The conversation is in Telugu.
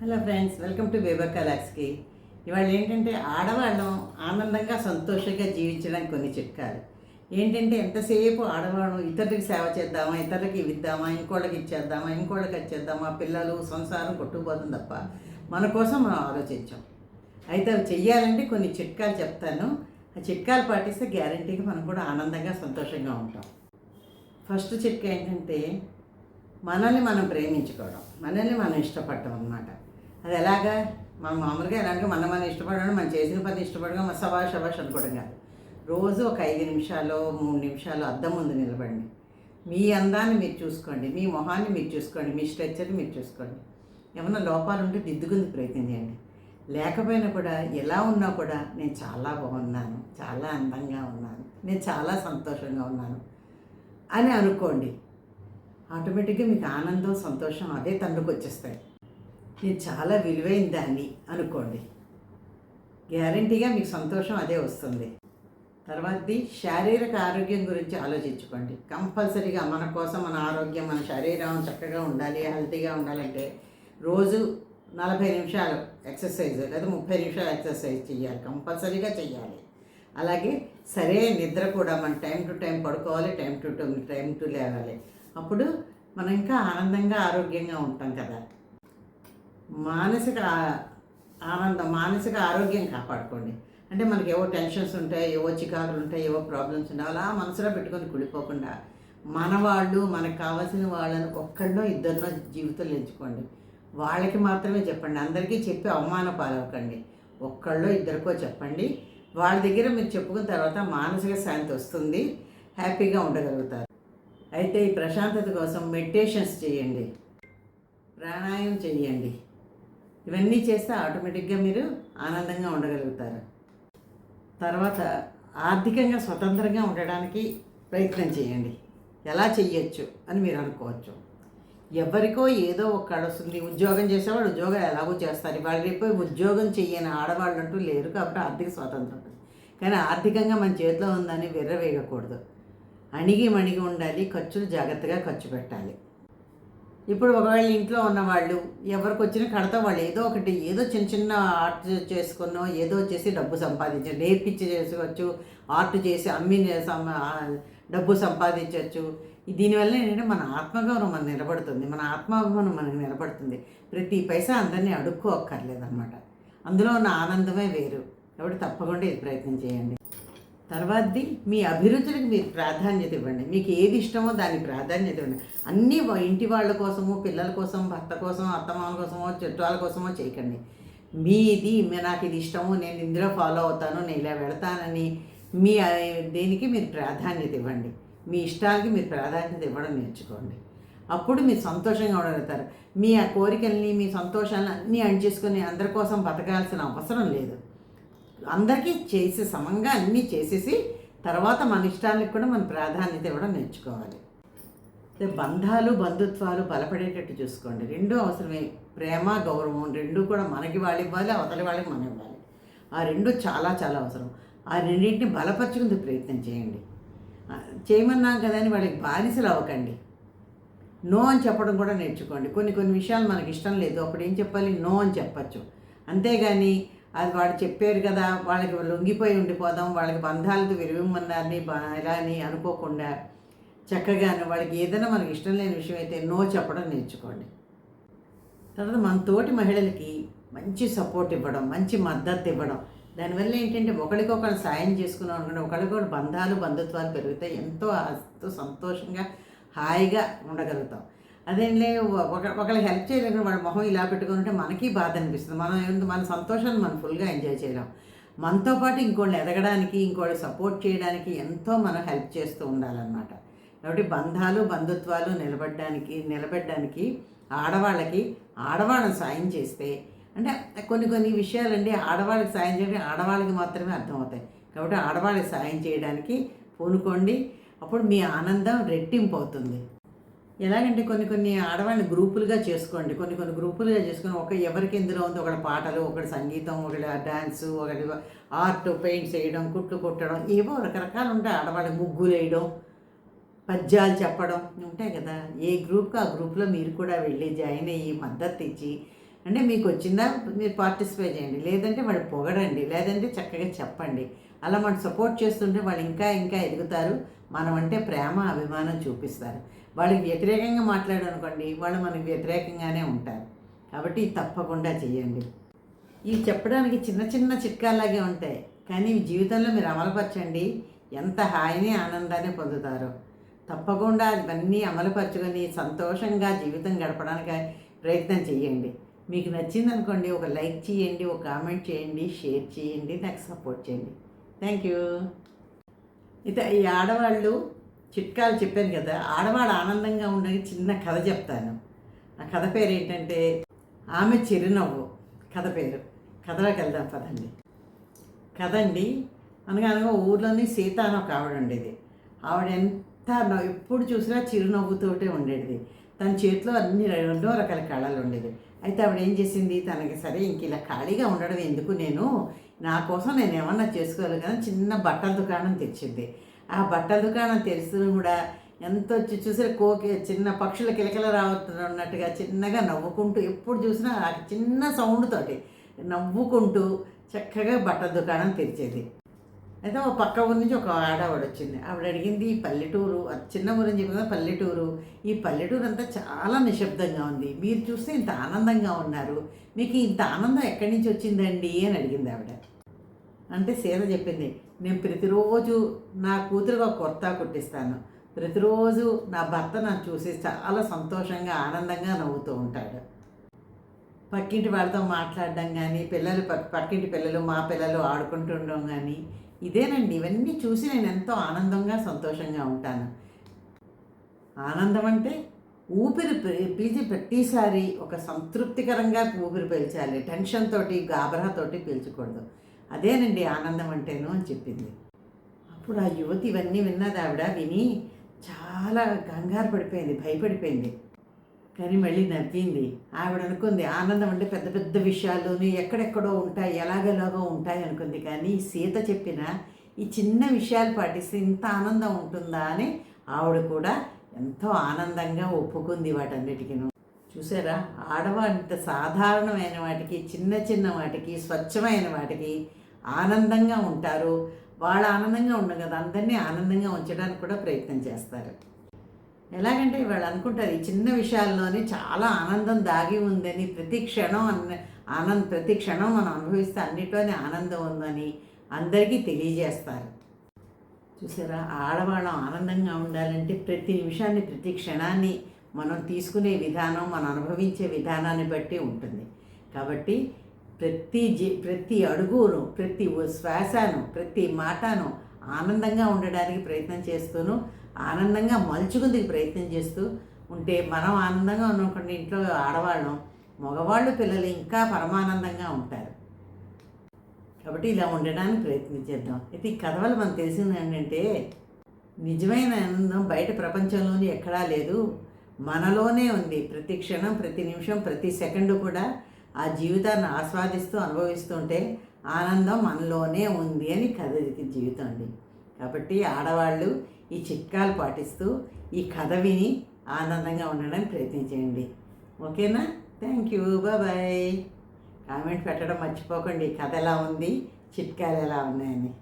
హలో ఫ్రెండ్స్ వెల్కమ్ టు బేబర్ కలాక్స్కి ఇవాళ ఏంటంటే ఆడవాళ్ళం ఆనందంగా సంతోషంగా జీవించడానికి కొన్ని చిట్కాలు. ఏంటంటే ఎంతసేపు ఆడవాళ్ళం ఇతరులకి సేవ చేద్దామా ఇతరులకి ఇద్దామా ఇంకోళ్ళకి ఇచ్చేద్దామా ఇంకోళ్ళకి ఇచ్చేద్దామా పిల్లలు సంసారం కొట్టుకుపోతుంది తప్ప మన కోసం మనం ఆలోచించాం. అయితే అవి చెయ్యాలంటే కొన్ని చిట్కాలు చెప్తాను. ఆ చిట్కాలు పాటిస్తే గ్యారంటీగా మనం కూడా ఆనందంగా సంతోషంగా ఉంటాం. ఫస్ట్ చిట్కా ఏంటంటే మనల్ని మనం ప్రేమించుకోవడం. మనల్ని మనం ఇష్టపడటం అన్నమాట. అది ఎలాగా? మనం మామూలుగా ఎలాగో మనం మనం ఇష్టపడడం మనం చేసిన పని ఇష్టపడడం మన సభాష్ శబాష్ అనుకోవడం కాదు రోజు ఒక ఐదు నిమిషాలు మూడు నిమిషాలు అద్దం ముందు నిలబడండి. మీ అందాన్ని మీరు చూసుకోండి మీ మొహాన్ని మీరు చూసుకోండి మీ స్ట్రెచ్చర్ని మీరు చూసుకోండి. ఏమైనా లోపాలు ఉంటే దిద్దుకుంది ప్రయత్నం చేయండి. లేకపోయినా కూడా ఎలా ఉన్నా కూడా నేను చాలా బాగున్నాను చాలా అందంగా ఉన్నాను నేను చాలా సంతోషంగా ఉన్నాను అని అనుకోండి. ఆటోమేటిక్గా మీకు ఆనందం సంతోషం అదే తండ్రికి వచ్చేస్తాయి నేను చాలా విలువైన దాన్ని అనుకోండి. గ్యారంటీగా మీకు సంతోషం అదే వస్తుంది. తర్వాతది శారీరక ఆరోగ్యం గురించి ఆలోచించుకోండి. కంపల్సరీగా మన కోసం మన ఆరోగ్యం మన శరీరం చక్కగా ఉండాలి హెల్తీగా ఉండాలంటే రోజు నలభై నిమిషాలు ఎక్సర్సైజ్ లేదా ముప్పై నిమిషాలు ఎక్సర్సైజ్ చేయాలి కంపల్సరీగా చేయాలి అలాగే సరే నిద్ర కూడా మనం టైం టు టైం పడుకోవాలి time to time time to లేవాలి. అప్పుడు మనం ఇంకా ఆనందంగా ఆరోగ్యంగా ఉంటాం కదా. మానసిక ఆనందం మానసిక ఆరోగ్యం కాపాడుకోండి. అంటే మనకి ఏవో టెన్షన్స్ ఉంటాయి ఏవో చికాకులు ఉంటాయి ఏవో ప్రాబ్లమ్స్ ఉంటాయి అలా మనసులో పెట్టుకొని కుడిపోకుండా మన వాళ్ళు మనకు కావాల్సిన వాళ్ళని ఒక్కళ్ళో ఇద్దరినో జీవితంలో ఎంచుకోండి. వాళ్ళకి మాత్రమే చెప్పండి. అందరికీ చెప్పి అవమాన పాలవకండి ఒక్కళ్ళో ఇద్దరికో చెప్పండి. వాళ్ళ దగ్గర మీరు చెప్పుకున్న తర్వాత మానసిక శాంతి వస్తుంది. హ్యాపీగా ఉండగలుగుతారు. అయితే ఈ ప్రశాంతత కోసం మెడిటేషన్స్ చేయండి. ప్రాణాయామం చేయండి. ఇవన్నీ చేస్తే ఆటోమేటిక్గా మీరు ఆనందంగా ఉండగలుగుతారు. తర్వాత ఆర్థికంగా స్వతంత్రంగా ఉండడానికి ప్రయత్నం చేయండి. ఎలా చెయ్యొచ్చు అని మీరు అనుకోవచ్చు. ఎవరికో ఏదో ఒకడు వస్తుంది ఉద్యోగం చేసేవాడు ఉద్యోగం ఎలాగో చేస్తారు. వాళ్ళు రేపు ఉద్యోగం చేయని ఆడవాళ్ళు అంటూ లేరు కాబట్టి ఆర్థిక స్వాతంత్రం. ఉంటుంది కానీ ఆర్థికంగా మన చేతిలో ఉందని విర్రవేయకూడదు అణిగి మణిగి ఉండాలి. ఖర్చులు జాగ్రత్తగా ఖర్చు పెట్టాలి. ఇప్పుడు ఒకవేళ ఇంట్లో ఉన్నవాళ్ళు ఎవరికి వచ్చిన కడతా వాళ్ళు ఏదో ఒకటి ఏదో చిన్న చిన్న ఆర్ట్ చేసుకున్నో ఏదో చేసి డబ్బు సంపాదించచ్చు నేర్పించి చేసుకోవచ్చు ఆర్ట్ చేసి అమ్మి డబ్బు సంపాదించవచ్చు దీనివల్ల ఏంటంటే మన ఆత్మగౌరవం మన నిలబడుతుంది. మన ఆత్మాభిమానం మనకు నిలబడుతుంది. ప్రతి పైసా అందరినీ అడుక్కోక్కర్లేదన్నమాట. అందులో ఉన్న ఆనందమే వేరు. కాబట్టి తప్పకుండా ఇది ప్రయత్నం చేయండి. తర్వాతది మీ అభిరుచులకు మీరు ప్రాధాన్యత ఇవ్వండి. మీకు ఏది ఇష్టమో దానికి ప్రాధాన్యత ఇవ్వండి. అన్నీ ఇంటి వాళ్ళ కోసమో పిల్లల కోసం భర్త కోసం అత్తమామ కోసమో చుట్టాల కోసమో చేయకండి. మీది మీ- నాకు ఇది ఇష్టము నేను ఇందులో ఫాలో అవుతాను నేను ఇలా వెళతానని మీ దేనికి మీరు ప్రాధాన్యత ఇవ్వండి. మీ ఇష్టాలకి మీరు ప్రాధాన్యత ఇవ్వడం నేర్చుకోండి. అప్పుడు మీరు సంతోషంగా ఉండగలుగుతారు. మీ ఆ కోరికల్ని మీ సంతోషాలను అన్నీ అణిచేసుకొని అందరి కోసం బతకాల్సిన అవసరం లేదు. అందరికీ చేసి సమంగా అన్నీ చేసేసి తర్వాత మన ఇష్టానికి కూడా మన ప్రాధాన్యత ఇవ్వడం నేర్చుకోవాలి. బంధాలు బంధుత్వాలు బలపడేటట్టు చూసుకోండి. రెండూ అవసరమే. ప్రేమ గౌరవం రెండూ కూడా మనకి వాళ్ళు ఇవ్వాలి అవతలి వాళ్ళకి మనం ఇవ్వాలి. ఆ రెండు చాలా చాలా అవసరం. ఆ రెండింటిని బలపరచుకుంటే ప్రయత్నం చేయండి. చేయమన్నాం కదా అని వాళ్ళకి బానిసలు అవ్వకండి. నో అని చెప్పడం కూడా నేర్చుకోండి. కొన్ని కొన్ని విషయాలు మనకి ఇష్టం లేదు. అప్పుడు ఏం చెప్పాలి? నో అని చెప్పచ్చు. అంతేగాని అది వాడు చెప్పారు కదా వాళ్ళకి లొంగిపోయి ఉండిపోదాం వాళ్ళకి బంధాలతో విరివిమ్మన్నారని ఎలా అని అనుకోకుండా చక్కగాను వాళ్ళకి ఏదైనా మనకి ఇష్టం లేని విషయం అయితే నో చెప్పడం నేర్చుకోండి. తర్వాత మన తోటి మహిళలకి మంచి సపోర్ట్ ఇవ్వడం మంచి మద్దతు ఇవ్వడం. దానివల్ల ఏంటంటే ఒకరికొకరు సాయం చేసుకున్నాం అనుకుంటే ఒకరికొకరు బంధాలు బంధుత్వాలు పెరుగుతాయి ఎంతో ఎంతో సంతోషంగా హాయిగా ఉండగలుగుతాం. అదేంలే ఒక ఒకరికి హెల్ప్ చేయలేకుండా వాడు మొహం ఇలా పెట్టుకుని ఉంటే మనకి బాధ అనిపిస్తుంది. మనం ఏంటంటే మన సంతోషాన్ని మనం ఫుల్గా ఎంజాయ్ చేయలేం. మనతో పాటు ఇంకోళ్ళు ఎదగడానికి ఇంకోళ్ళు సపోర్ట్ చేయడానికి ఎంతో మనం హెల్ప్ చేస్తూ ఉండాలన్నమాట. కాబట్టి బంధాలు బంధుత్వాలు నిలబడడానికి నిలబెట్టడానికి ఆడవాళ్ళకి ఆడవాళ్ళని సాయం చేస్తే అంటే కొన్ని కొన్ని విషయాలండి ఆడవాళ్ళకి సాయం చేయడం ఆడవాళ్ళకి మాత్రమే అర్థమవుతాయి. కాబట్టి ఆడవాళ్ళకి సాయం చేయడానికి పూనుకోండి. అప్పుడు మీ ఆనందం రెట్టింపు అవుతుంది. ఎలాగంటే కొన్ని కొన్ని ఆడవాళ్ళని గ్రూపులుగా చేసుకోండి. కొన్ని కొన్ని గ్రూపులుగా చేసుకొని ఒక ఎవరికి ఎందులో ఉంది ఒకటి పాటలు ఒకటి సంగీతం ఒకటి డ్యాన్స్ ఒకటి ఆర్ట్ పెయింట్స్ వేయడం కుట్లు కుట్టడం ఏవో రకరకాలు ఉంటాయి ఆడవాళ్ళకి. ముగ్గులు వేయడం పద్యాలు చెప్పడం ఉంటాయి కదా. ఏ గ్రూప్కి ఆ గ్రూప్లో మీరు కూడా వెళ్ళి జాయిన్ అయ్యి మద్దతు ఇచ్చి అంటే మీకు వచ్చిందా మీరు పార్టిసిపేట్ చేయండి. లేదంటే వాళ్ళు పొగడండి. లేదంటే చక్కగా చెప్పండి. అలా మనం సపోర్ట్ చేస్తుంటే వాళ్ళు ఇంకా ఇంకా ఎదుగుతారు. మనం అంటే ప్రేమ అభిమానం చూపిస్తారు. వాళ్ళకి వ్యతిరేకంగా మాట్లాడనుకోండి వాళ్ళు మనకి వ్యతిరేకంగానే ఉంటారు. కాబట్టి తప్పకుండా చేయండి ఇవి చెప్పడానికి చిన్న చిన్న చిట్కాలాగే ఉంటాయి. కానీ ఇవి జీవితంలో మీరు అమలుపరచండి. ఎంత హాయిని ఆనందాన్ని పొందుతారో. తప్పకుండా ఇవన్నీ అమలుపరచుకొని సంతోషంగా జీవితం గడపడానికి ప్రయత్నం చేయండి మీకు నచ్చింది అనుకోండి ఒక లైక్ చేయండి ఒక కామెంట్ చేయండి షేర్ చేయండి నాకు సపోర్ట్ చేయండి థ్యాంక్ యూ. ఇత ఈ ఆడవాళ్ళు చిట్కాలు చెప్పాను కదా ఆడవాడు ఆనందంగా ఉండే చిన్న కథ చెప్తాను. ఆ కథ పేరు ఏంటంటే ఆమె చిరునవ్వు కథ పేరు. కథలోకి వెళ్దాం పదండి. కదండి అనగా ఊర్లోని సీత అని ఒక ఆవిడ ఉండేది. ఆవిడ ఎంత ఎప్పుడు చూసినా చిరునవ్వుతోటే ఉండేది. తన చేతిలో అన్ని రెండో రకాల కళలు ఉండేది అయితే ఆవిడ ఏం చేసింది తనకి సరే ఇంక ఇలా ఖాళీగా ఉండడం ఎందుకు నేను? నా కోసం నేను ఏమన్నా చేసుకోవాలి కదా చిన్న బట్టల దుకాణం తెచ్చింది. ఆ బట్టల దుకాణం తెరిస్తూ కూడా ఎంత వచ్చి చూసే కోకి చిన్న పక్షుల కిలకిల రావుతున్నట్టుగా చిన్నగా నవ్వుకుంటూ ఎప్పుడు చూసినా ఆ చిన్న సౌండ్ తోటి నవ్వుకుంటూ చక్కగా బట్టల దుకాణం తెరిచేది. అయితే ఒక పక్క ఊరి నుంచి ఒక ఆడవాడు వచ్చింది. ఆవిడ అడిగింది ఈ పల్లెటూరు అది చిన్న ఊరు అని చెప్పి పల్లెటూరు ఈ పల్లెటూరు అంతా చాలా నిశ్శబ్దంగా ఉంది. మీరు చూస్తే ఇంత ఆనందంగా ఉన్నారు. మీకు ఇంత ఆనందం ఎక్కడి నుంచి వచ్చిందండి? అని అడిగింది ఆవిడ. అంటే సీత చెప్పింది నేను ప్రతిరోజు నా కూతురుగా ఒక కొత్త కుట్టిస్తాను. ప్రతిరోజు నా భర్త నన్ను చూసి చాలా సంతోషంగా ఆనందంగా నవ్వుతూ ఉంటాడు. పక్కింటి వాళ్ళతో మాట్లాడడం కానీ పిల్లలు పక్- పక్కింటి పిల్లలు మా పిల్లలు ఆడుకుంటుండడం కానీ ఇదేనండి. ఇవన్నీ చూసి నేను ఎంతో ఆనందంగా సంతోషంగా ఉంటాను. ఆనందం అంటే ఊపిరి పీల్చి ప్రతిసారి ఒక సంతృప్తికరంగా ఊపిరి పీల్చాలి. టెన్షన్ తోటి గాబరా పీల్చకూడదు. అదేనండి ఆనందం అంటేను అని చెప్పింది. అప్పుడు ఆ యువతి ఇవన్నీ విన్నది ఆవిడ విని చాలా కంగారు పడిపోయింది భయపడిపోయింది. కానీ మళ్ళీ నవ్వింది. ఆవిడ అనుకుంది ఆనందం అంటే పెద్ద పెద్ద విషయాల్లోని ఎక్కడెక్కడో ఉంటాయి ఎలాగెలాగో ఉంటాయి అనుకుంది. కానీ సీత చెప్పిన ఈ చిన్న విషయాలు పాటిస్తే ఇంత ఆనందం ఉంటుందా అని ఆవిడ కూడా ఎంతో ఆనందంగా ఒప్పుకుంది వాటన్నిటికీ చూసారా? ఆడవాళ్ళ సాధారణమైన వాటికి చిన్న చిన్న వాటికి స్వచ్ఛమైన వాటికి ఆనందంగా ఉంటారు. వాళ్ళు ఆనందంగా ఉండదు కదా అందరినీ ఆనందంగా ఉంచడానికి కూడా ప్రయత్నం చేస్తారు. ఎలాగంటే వాళ్ళు అనుకుంటారు ఈ చిన్న విషయాల్లోనే చాలా ఆనందం దాగి ఉందని ప్రతి క్షణం అన్న ఆనంద ప్రతి క్షణం మనం అనుభవిస్తే అన్నిటిలోనే ఆనందం ఉందని అందరికీ తెలియజేస్తారు. చూసారా? ఆడవాళ్ళం ఆనందంగా ఉండాలంటే ప్రతి నిమిషాన్ని ప్రతి క్షణాన్ని మనం తీసుకునే విధానం మనం అనుభవించే విధానాన్ని బట్టి ఉంటుంది. కాబట్టి ప్రతి జీ ప్రతి అడుగును ప్రతి శ్వాసను ప్రతి మాటను ఆనందంగా ఉండడానికి ప్రయత్నం చేస్తూను ఆనందంగా మలుచుకుందుకు ప్రయత్నం చేస్తూ ఉంటే మనం ఆనందంగా ఉన్నప్పుడు ఇంట్లో ఆడవాళ్ళం మగవాళ్ళు పిల్లలు ఇంకా పరమానందంగా ఉంటారు. కాబట్టి ఇలా ఉండడానికి ప్రయత్నించేద్దాం అయితే ఈ కథ వల్ల మనకు తెలిసింది ఏంటంటే నిజమైన ఆనందం బయట ప్రపంచంలోని ఎక్కడా లేదు. మనలోనే ఉంది. ప్రతి క్షణం ప్రతి నిమిషం ప్రతి సెకండు కూడా ఆ జీవితాన్ని ఆస్వాదిస్తూ అనుభవిస్తుంటే ఆనందం మనలోనే ఉంది అని కథ ఇది జీవితం అండి. కాబట్టి ఆడవాళ్ళు ఈ చిట్కాలు పాటిస్తూ ఈ కథ విని ఆనందంగా ఉండడానికి ప్రయత్నించేయండి ఓకేనా? Thank you. బాయ్ కామెంట్ పెట్టడం మర్చిపోకండి. కథ ఎలా ఉంది? చిట్కాలు ఎలా ఉన్నాయని.